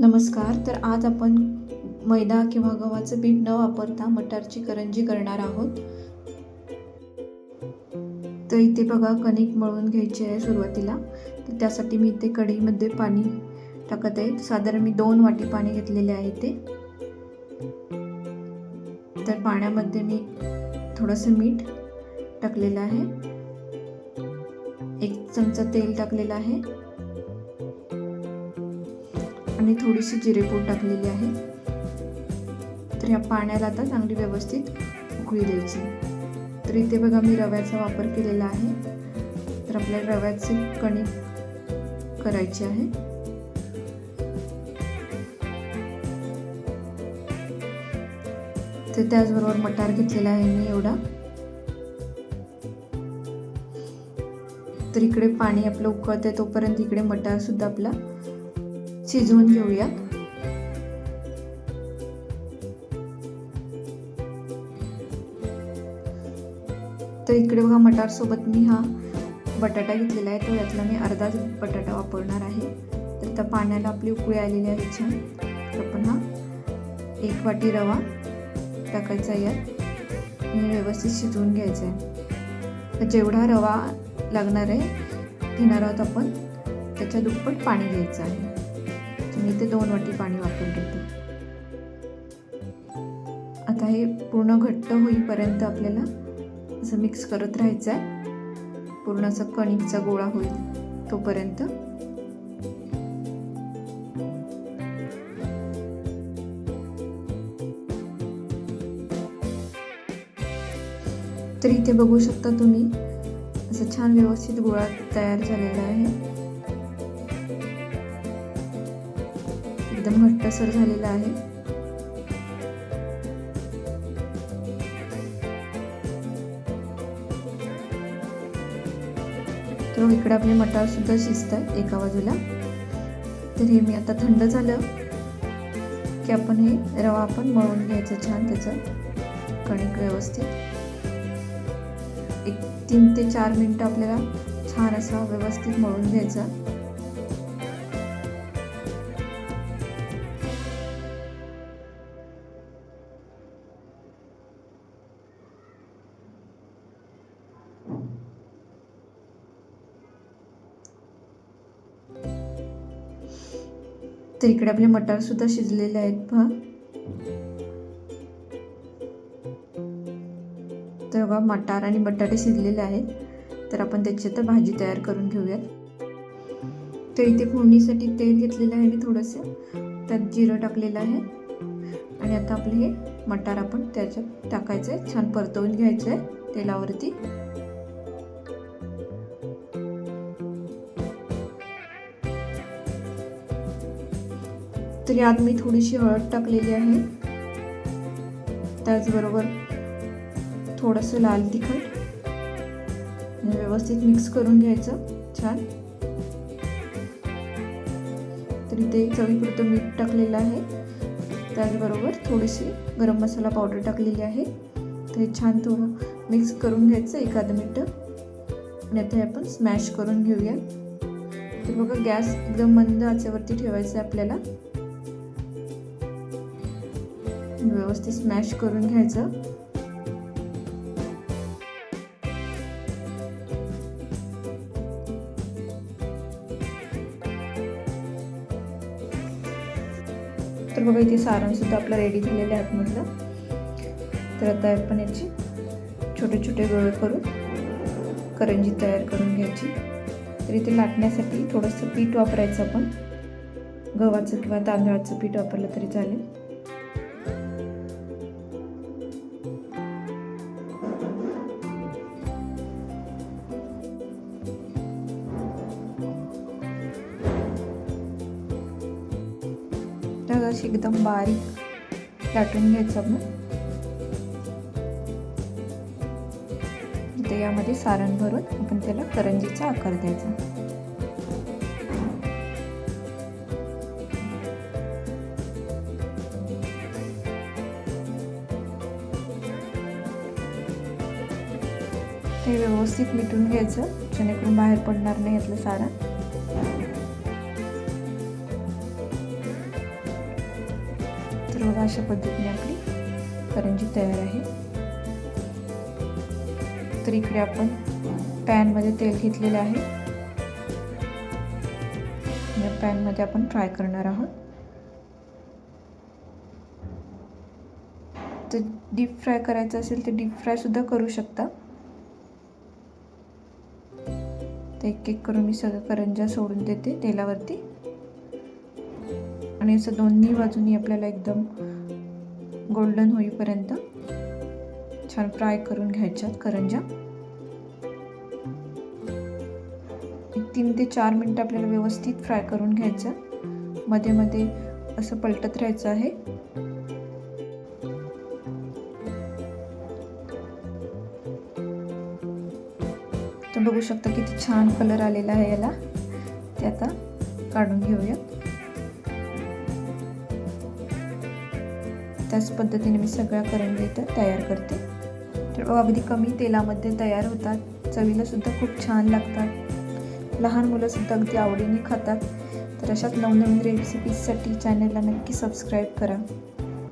नमस्कार तर आज आपण मैदा किंवा गव्हाचं पीठ न वापरता मटारची करंजी करणार आहोत. तर इथे बघा कणिक मळून घ्यायची आहे सुरुवातीला. तर त्यासाठी मी इथे कढईमध्ये पाणी टाकत आहे. साधारण मी दोन वाटी पाणी घेतलेले आहे इथे. तर पाण्यामध्ये मी थोडंसं मीठ टाकलेलं आहे. एक चमचा तेल टाकलेलं आहे. आणि थोडीशी जिरेपूड टाकलेली आहे. तर या पाण्याला आता चांगली व्यवस्थित उकळी द्यायची. तर इथे बघा मी रव्याचा वापर केलेला आहे. तर आपल्याला रव्याचे कणिक करायची आहे. तर त्याचबरोबर मटार घेतलेला आहे मी एवढा. तर इकडे पाणी आपलं उकळत तोपर्यंत इकडे मटार सुद्धा आपला शिजवून घेऊयात. तर इकडे बघा मटार सोबत मी हा बटाटा घेतलेला आहे. तो यातला मी अर्धाच बटाटा वापरणार आहे. तर त्या पाण्याला आपली उकळी आलेली आहे छान. तर आपण हा एक वाटी रवा टाकायचा यात. आणि व्यवस्थित शिजवून घ्यायचा आहे. तर जेवढा रवा लागणार आहे घेणार आहोत आपण त्याच्या दुप्पट पाणी घ्यायचं आहे. मी ते दोन वाटी पाणी वापरून घेते. आता हे पूर्ण घट्ट होईपर्यंत आपल्याला असं मिक्स करत राहायचं आहे पूर्ण असं कणिकचा गोळा होईल तोपर्यंत. तर इथे बघू शकता तुम्ही असं छान व्यवस्थित गोळा तयार झालेला आहे. एकदम घट्टसर झालेला आहे. तर इकडे आपले मटार सुद्धा शिजतात एका बाजूला. तर हे मी आता थंड झालं की आपण हे रवा आपण मळून घ्यायचं छान त्याचं. कणिक व्यवस्थित. एक तीन ते चार मिनटं आपल्याला छान असा व्यवस्थित मळून घ्यायचा. तर इकडे आपले मटार सुद्धा शिजलेले आहेत पहा. तर बघा मटार आणि बटाटे शिजलेले आहेत. तर आपण त्याची आता भाजी तयार करून घेऊयात. तर इथे फोडणीसाठी तेल घेतलेलं आहे मी थोडंसं. त्यात जिरं टाकलेलं आहे. आणि आता आपले हे मटार आपण त्याच्यात टाकायचं आहे छान परतवून घ्यायचं आहे तेलावरती. तरी आत मी थोडीशी हळद टाकलेली आहे. त्याचबरोबर थोडंसं लाल तिखट. व्यवस्थित मिक्स करून घ्यायचं. छान. तर इथे चवीपुरतं मीठ टाकलेलं आहे. त्याचबरोबर थोडीशी गरम मसाला पावडर टाकलेली आहे. ते छान थोडं मिक्स करून घ्यायचं एखादं मिनटं. आणि आता आपण स्मॅश करून घेऊया. तर बघा गॅस एकदम मंद आचेवरती ठेवायचं आहे आपल्याला. व्यवस्थित स्मॅश करून घ्यायचं. तर बघा इथे सारण सुद्धा आपलं रेडी झालेलं आहे म्हटलं तर आता आपण याची छोटे छोटे गोळे करून करंजी तयार करून घ्यायची. तर इथे लाटण्यासाठी थोडंसं पीठ वापरायचं आपण. गव्हाचं किंवा तांदळाचं पीठ वापरलं तरी चालेल. अशी एकदम बारीक लाटून घ्यायचं आपण. इथे यामध्ये सारण भरून आपण त्याला करंजीचा आकार द्यायचा. ते व्यवस्थित मिटून घ्यायचं जेणेकरून बाहेर पडणार नाही यातलं सारण. बघा अशा पद्धतीने आपली करंजी तयार आहे. तर इकडे आपण पॅनमध्ये तेल घेतलेलं आहे. या पॅनमध्ये आपण फ्राय करणार आहोत. तर डीप फ्राय करायचं असेल तर डीप फ्रायसुद्धा करू शकता. तर एक एक करून मी सगळं करंजा सोडून देते तेलावरती. आणि असं दोन्ही बाजूनी आपल्याला एकदम गोल्डन होईपर्यंत छान फ्राय करून घ्यायच्यात करंजा. तीन ते चार मिनटं आपल्याला व्यवस्थित फ्राय करून घ्यायचं. मध्ये मध्ये असं पलटत राहायचं आहे. तर बघू शकता किती छान कलर आलेला आहे याला. ते आता काढून घेऊयात. त्याच पद्धतीने मी सगळ्या करंजी इथं तयार करते. तर अगदी कमी तेलामध्ये तयार होतात. चवीला सुद्धा खूप छान लागतात. लहान मुलंसुद्धा अगदी आवडीने खातात. तर अशाच नवनवीन रेसिपीजसाठी चॅनलला नक्की सबस्क्राईब करा.